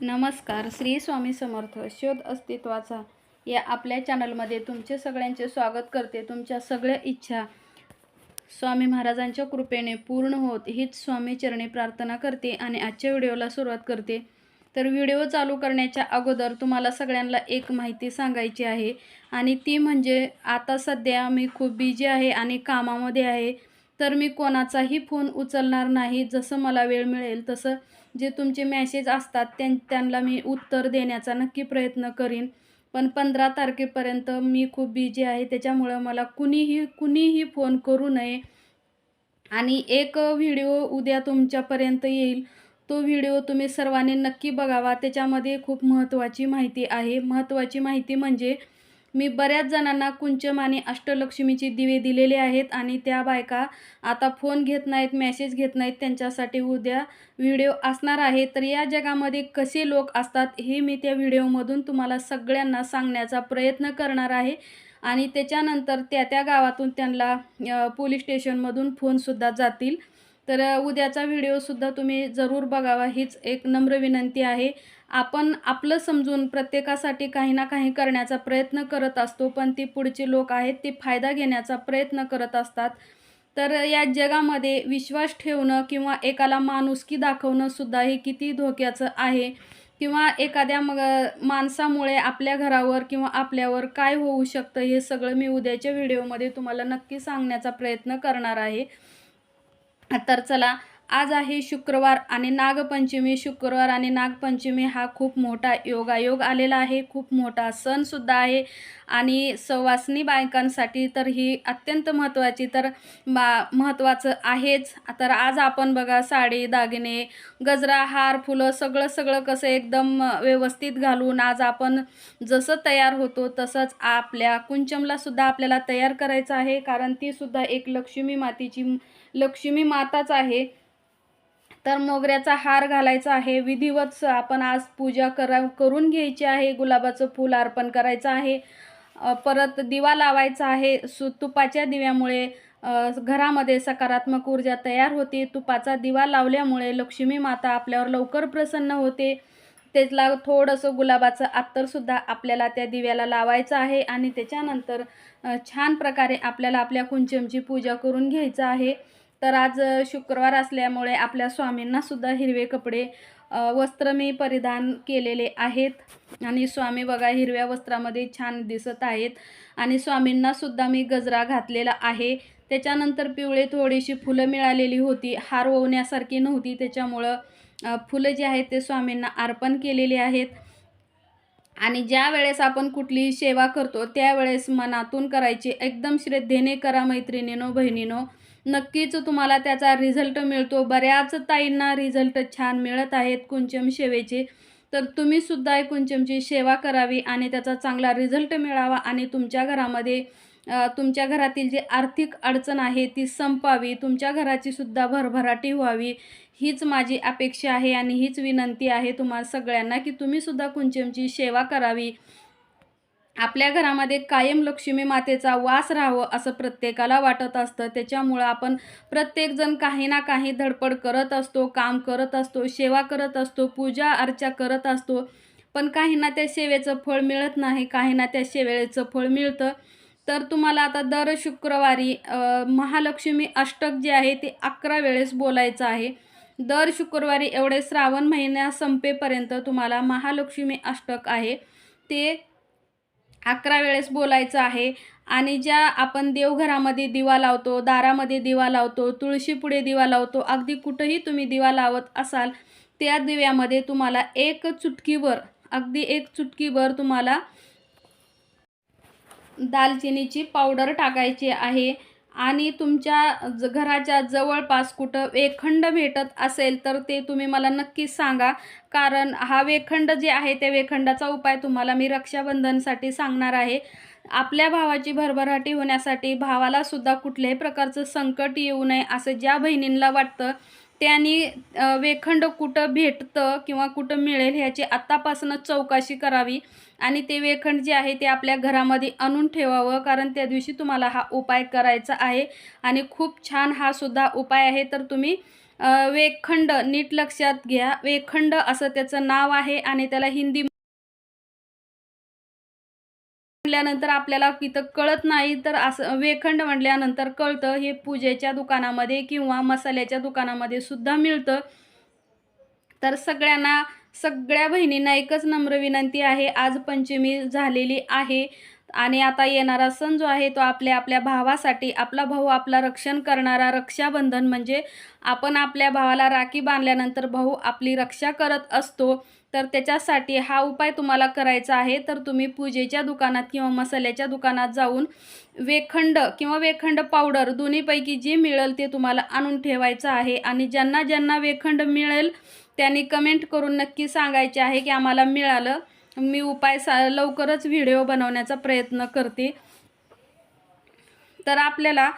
नमस्कार श्री स्वामी समर्थ शोध अस्तित्वाचा या आपल्या चॅनलमध्ये तुमचे सगळ्यांचे स्वागत करते. तुमच्या सगळ्या इच्छा स्वामी महाराजांच्या कृपेने पूर्ण होत हीच स्वामी चरणी प्रार्थना करते आणि आजच्या व्हिडिओला सुरुवात करते. तर व्हिडिओ चालू करण्याच्या अगोदर तुम्हाला सगळ्यांना एक माहिती सांगायची आहे आणि ती म्हणजे आता सध्या मी खूप बिझी आहे आणि कामामध्ये आहे. तर मी कोणाचाही फोन उचलणार नाही. जसं मला वेळ मिळेल तसं जे तुमचे मॅसेज असतात त्यां त्यांना मी उत्तर देण्याचा नक्की प्रयत्न करीन. पण पंधरा तारखेपर्यंत मी खूप बिझी आहे. त्याच्यामुळं मला कुणीही कुणीही फोन करू नये. आणि एक व्हिडिओ उद्या तुमच्यापर्यंत येईल. तो व्हिडिओ तुम्ही सर्वांनी नक्की बघावा. त्याच्यामध्ये खूप महत्त्वाची माहिती आहे. महत्त्वाची माहिती म्हणजे मी बऱ्याच जणांना कुंचम आणि अष्टलक्ष्मीची दिवे दिलेले आहेत आणि त्या बायका आता फोन घेत नाहीत मेसेज घेत नाहीत त्यांच्यासाठी उद्या व्हिडिओ असणार आहे. तर या जगामध्ये कसे लोक असतात हे मी त्या व्हिडिओमधून तुम्हाला सगळ्यांना सांगण्याचा प्रयत्न करणार आहे. आणि त्याच्यानंतर त्या त्या गावातून त्यांना पोलीस स्टेशनमधून फोनसुद्धा जातील. तर उद्याचा व्हिडिओसुद्धा तुम्ही जरूर बघावा हीच एक नम्र विनंती आहे. आपण आपलं समजून प्रत्येकासाठी काही ना काही करण्याचा प्रयत्न करत असतो पण ती पुढचे लोक आहेत ते फायदा घेण्याचा प्रयत्न करत असतात. तर या जगामध्ये विश्वास ठेवणं किंवा एकाला माणुसकी दाखवणं सुद्धा हे किती धोक्याचं आहे. किंवा एखाद्या मग माणसामुळे आपल्या घरावर किंवा आपल्यावर काय होऊ शकतं हे सगळं मी उद्याच्या व्हिडिओमध्ये तुम्हाला नक्की सांगण्याचा प्रयत्न करणार आहे. तर चला आज आहे शुक्रवार आणि नागपंचमी. शुक्रवार आणि नागपंचमी हा खूप मोठा योगायोग आलेला आहे. खूप मोठा सणसुद्धा आहे. आणि सवासनी बायकांसाठी तर ही अत्यंत महत्त्वाची तर बा महत्त्वाचं आहेच. तर आज आपण बघा साडी दागिने गजरा हार फुलं सगळं सगळं कसं एकदम व्यवस्थित घालून आज आपण जसं तयार होतो तसंच आपल्या कुंचमलासुद्धा आपल्याला तयार करायचं आहे. कारण तीसुद्धा एक लक्ष्मी मातेची लक्ष्मी माताच आहे. तर मोगऱ्याचा हार घालायचा आहे. विधिवत आपण आज पूजा करा करून घ्यायची आहे. गुलाबाचं फूल अर्पण करायचं आहे. परत दिवा लावायचा आहे. सु तुपाच्या दिव्यामुळे घरामध्ये सकारात्मक ऊर्जा तयार होते. तुपाचा दिवा लावल्यामुळे लक्ष्मी माता आपल्यावर लवकर प्रसन्न होते. त्याला थोडंसं गुलाबाचं अत्तरसुद्धा आपल्याला त्या दिव्याला लावायचं आहे आणि त्याच्यानंतर छान प्रकारे आपल्याला आपल्या कुंचमची पूजा करून घ्यायचं आहे. तर आज शुक्रवार असल्यामुळे आपल्या स्वामींनासुद्धा हिरवे कपडे वस्त्र मी परिधान केलेले आहेत. आणि स्वामी बघा हिरव्या वस्त्रामध्ये छान दिसत आहेत. आणि स्वामींनासुद्धा मी गजरा घातलेला आहे. त्याच्यानंतर पिवळे थोडीशी फुलं मिळालेली होती. हार ओवण्यासारखी नव्हती. त्याच्यामुळं फुलं जी आहेत ते स्वामींना अर्पण केलेली आहेत. आणि ज्या वेळेस आपण कुठलीही सेवा करतो त्यावेळेस मनातून करायची एकदम श्रद्धेने करा मैत्रिणीनो बहिणीनो. नक्कीच तुम्हाला त्याचा रिझल्ट मिळतो. बऱ्याच ताईंना रिझल्ट छान मिळत आहेत कुंचम सेवेचे. तर तुम्ही सुद्धा कुंचमची सेवा करावी आणि त्याचा चांगला रिझल्ट मिळावा आणि तुमच्या घरामध्ये तुमच्या घरातील जी आर्थिक अडचण आहे ती संपावी. तुमच्या घराची सुद्धा भरभराटी व्हावी. हीच माझी अपेक्षा आहे आणि हीच विनंती आहे तुम्हाला सगळ्यांना की तुम्हीसुद्धा कुंचमची सेवा करावी. आपल्या घरामध्ये कायम लक्ष्मी मातेचा वास राहावं असं प्रत्येकाला वाटत असतं. त्याच्यामुळं आपण प्रत्येकजण काही ना काही धडपड करत असतो काम करत असतो सेवा करत असतो पूजा अर्चा करत असतो. पण काहींना त्या सेवेचं फळ मिळत नाही काहींना त्या सेवेचं फळ मिळतं. तर तुम्हाला आता दर शुक्रवारी महालक्ष्मी अष्टक जे आहे ते अकरा वेळेस बोलायचं आहे. दर शुक्रवारी एवढे श्रावण महिन्या संपेपर्यंत तुम्हाला महालक्ष्मी अष्टक आहे. ते अकरा वेळेस बोलायचं आहे. आणि ज्या आपण देवघरामध्ये दिवा लावतो दारामध्ये दिवा लावतो तुळशीपुढे दिवा लावतो अगदी कुठंही तुम्ही दिवा लावत असाल त्या दिव्यामध्ये तुम्हाला एक चुटकीवर अगदी एक चुटकीवर तुम्हाला दालचिनीची पावडर टाकायची आहे. आणि तुमच्या ज घराच्या जवळपास कुठं वेखंड भेटत असेल तर ते तुम्ही मला नक्कीच सांगा. कारण हा वेखंड जे आहे त्या वेखंडाचा उपाय तुम्हाला मी रक्षाबंधनसाठी सांगणार आहे. आपल्या भावाची भरभराटी होण्यासाठी भावालासुद्धा कुठल्याही प्रकारचं संकट येऊ नये असं ज्या बहिणींना वाटतं त्यांनी वेखंड कुठं भेटतं किंवा कुठं मिळेल ह्याची आत्तापासूनच चौकशी करावी आणि ते वेखंड जे आहे ते आपल्या घरामध्ये आणून ठेवावं कारण त्या दिवशी तुम्हाला हा उपाय करायचा आहे. आणि खूप छान हा सुद्धा उपाय आहे. तर तुम्ही वेखंड नीट लक्षात घ्या. वेखंड असं त्याचं नाव आहे आणि त्याला हिंदी म्हटल्यानंतर आपल्याला इथं कळत नाही तर असं वेखंड म्हटल्यानंतर कळतं. हे पूजेच्या दुकानामध्ये किंवा मसाल्याच्या दुकानामध्ये सुद्धा मिळतं. तर सगळ्यांना सगळ्या बहिणींना एकच नम्र विनंती आहे. आज पंचमी झालेली आहे आणि आता येणारा सण जो आहे तो आपल्या आपल्या भावासाठी आपला भाऊ आपला रक्षण करणारा रक्षाबंधन. म्हणजे आपण आपल्या भावाला राखी बांधल्यानंतर भाऊ आपली रक्षा करत असतो. तर त्याच्यासाठी हा उपाय तुम्हाला करायचा आहे. तर तुम्ही पूजेच्या दुकानात किंवा मसाल्याच्या दुकानात जाऊन वेखंड किंवा वेखंड पावडर दोन्हीपैकी जे मिळेल ते तुम्हाला आणून ठेवायचं आहे. आणि ज्यांना ज्यांना वेखंड मिळेल त्यांनी कमेंट करून नक्की सांगायचे आहे की आम्हाला मिळालं. मी उपाय सा लवकरच व्हिडिओ बनवण्याचा प्रयत्न करते. तर आपल्याला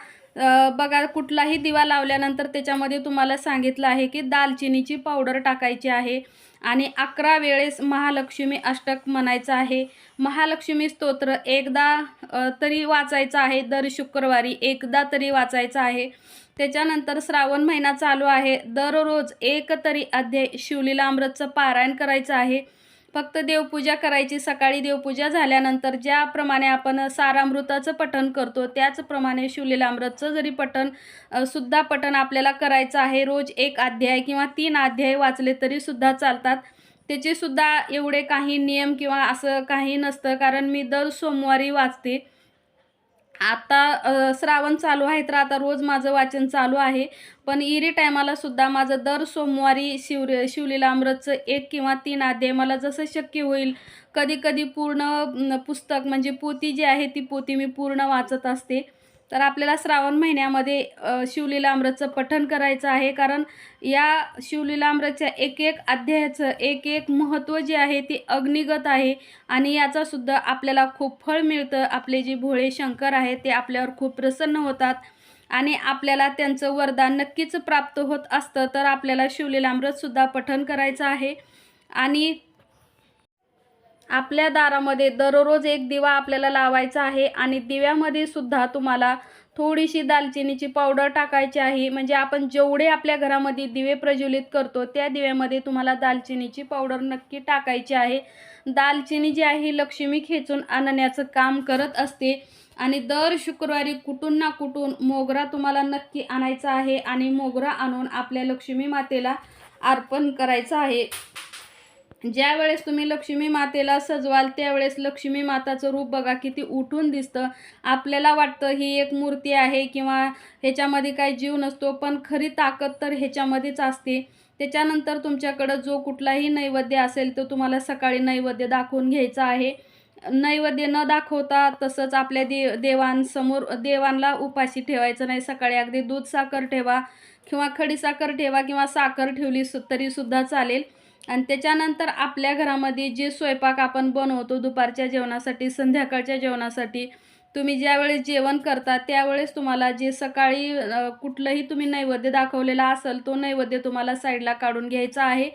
बघा कुठलाही दिवा लावल्यानंतर त्याच्यामध्ये तुम्हाला सांगितलं आहे की दालचिनीची पावडर टाकायची आहे. आणि अकरा वेळेस महालक्ष्मी अष्टक म्हणायचं आहे. महालक्ष्मी स्तोत्र एकदा तरी वाचायचं आहे. दर शुक्रवारी एकदा तरी वाचायचं आहे. त्याच्यानंतर श्रावण महिना चालू आहे. दररोज एक तरी अध्याय शिवलीला अमृतचं पारायण करायचं आहे. फक्त देवपूजा करायची सकाळी देवपूजा झाल्यानंतर ज्याप्रमाणे आपण सारामृताचं पठण करतो त्याचप्रमाणे शिवलीलामृतचं जरी पठण सुद्धा पठण आपल्याला करायचं आहे रोज एक अध्याय किंवा तीन अध्याय वाचले तरीसुद्धा चालतात. त्याचेसुद्धा एवढे काही नियम किंवा असं काही नसतं कारण मी दर सोमवारी वाचते. आता श्रावण चालू आहे तर आता रोज माझं वाचन चालू आहे. पण इरी टायमाला सुद्धा माझं दर सोमवारी शिव शिवलीला अमृतचं एक किंवा तीन अध्याय मला जसं शक्य होईल. कधी कधी पूर्ण पुस्तक म्हणजे पोती जी आहे ती पोती मी पूर्ण वाचत असते. तर आपल्याला श्रावण महिन्यामध्ये शिवलीलामृतचं शिवलीला अमृतचं पठण करायचं आहे. कारण या शिवलीलामृतच्या एक एक अध्यायाचं एक एक महत्त्व जे आहे ते अग्निगत आहे. आणि याचासुद्धा आपल्याला खूप फळ मिळतं. आपले जे भोळे शंकर आहेत ते आपल्यावर खूप प्रसन्न होतात. आणि आपल्याला त्यांचं वरदान नक्कीच प्राप्त होत असतं. तर आपल्याला शिवलीलामृतसुद्धा पठण करायचं आहे. आणि आपल्या दारामध्ये दररोज एक दिवा आपल्याला लावायचा आहे आणि दिव्यामध्ये सुद्धा तुम्हाला थोडीशी दालचिनीची पावडर टाकायची आहे. म्हणजे आपण जेवढे आपल्या घरामध्ये दिवे प्रज्वलित करतो त्या दिव्यामध्ये तुम्हाला दालचिनीची पावडर नक्की टाकायची आहे. दालचिनी जी आहे लक्ष्मी खेचून आणण्याचं काम करत असते आणि दर शुक्रवारी कुठून ना कुठून मोगरा तुम्हाला नक्की आणायचा आहे आणि मोगरा आणून आपल्या लक्ष्मी मातेला अर्पण करायचं आहे. ज्या वेळेस तुम्ही लक्ष्मी मातेला सजवाल त्यावेळेस लक्ष्मी माताचं रूप बघा किती उठून दिसतं. आपल्याला वाटतं ही एक मूर्ती आहे किंवा ह्याच्यामध्ये काही जीव नसतो पण खरी ताकद तर ह्याच्यामध्येच असते. त्याच्यानंतर तुमच्याकडं जो कुठलाही नैवेद्य असेल तो तुम्हाला सकाळी नैवेद्य दाखवून घ्यायचा आहे. नैवेद्य न दाखवता तसंच आपल्या दे देवांसमोर देवांना उपाशी ठेवायचं नाही. सकाळी अगदी दूध साखर ठेवा किंवा खडीसाखर ठेवा किंवा साखर ठेवली सु तरीसुद्धा चालेल. आणि त्याच्यानंतर आपल्या घरामध्ये जे स्वयंपाक आपण बनवतो दुपारच्या जेवणासाठी संध्याकाळच्या जेवणासाठी तुम्ही ज्यावेळेस जेवण करता त्यावेळेस तुम्हाला जे सकाळी कुठलंही तुम्ही नैवेद्य दाखवलेला असेल तो नैवेद्य तुम्हाला साईडला काढून घ्यायचा आहे.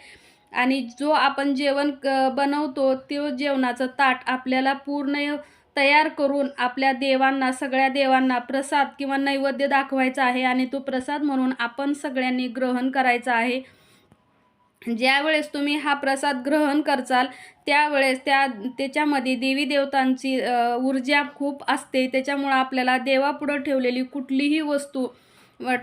आणि जो आपण जेवण क बनवतो तो जेवणाचं ताट आपल्याला पूर्ण तयार करून आपल्या देवांना सगळ्या देवांना प्रसाद किंवा नैवेद्य दाखवायचा आहे. आणि तो प्रसाद म्हणून आपण सगळ्यांनी ग्रहण करायचा आहे. ज्यावेळेस तुम्ही हा प्रसाद ग्रहण करचाल त्यावेळेस त्या त्याच्यामध्ये देवी देवतांची ऊर्जा खूप असते. त्याच्यामुळं आपल्याला देवापुढं ठेवलेली कुठलीही वस्तू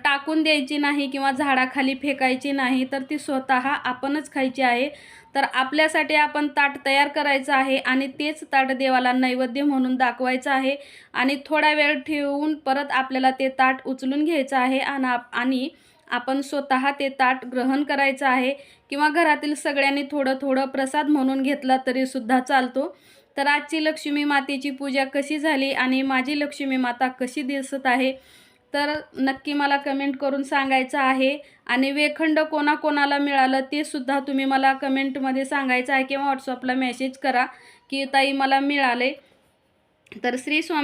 टाकून द्यायची नाही किंवा झाडाखाली फेकायची नाही तर ती स्वतः आपणच खायची आहे. तर आपल्यासाठी आपण ताट तयार करायचं आहे आणि तेच ताट देवाला नैवेद्य म्हणून दाखवायचं आहे आणि थोडा वेळ ठेवून परत आपल्याला ते ताट उचलून घ्यायचं आहे. आणि आप- आणि आपण स्वतः ते ताट ग्रहण करायचं आहे किंवा घरातील सगळ्यांनी थोडं थोडं प्रसाद म्हणून घेतला तरीसुद्धा चालतो. तर आजची लक्ष्मी मातेची पूजा कशी झाली आणि माझी लक्ष्मी माता कशी दिसत आहे? तर नक्की मला कमेंट करून सांगायचं आहे आणि वेखंड कोणाकोणाला मिळालं ते सुद्धा तुम्ही मला कमेंटमध्ये सांगायचं आहे किंवा व्हॉट्सअपला मेसेज करा की ताई मला मिळाले. तर श्री स्वामी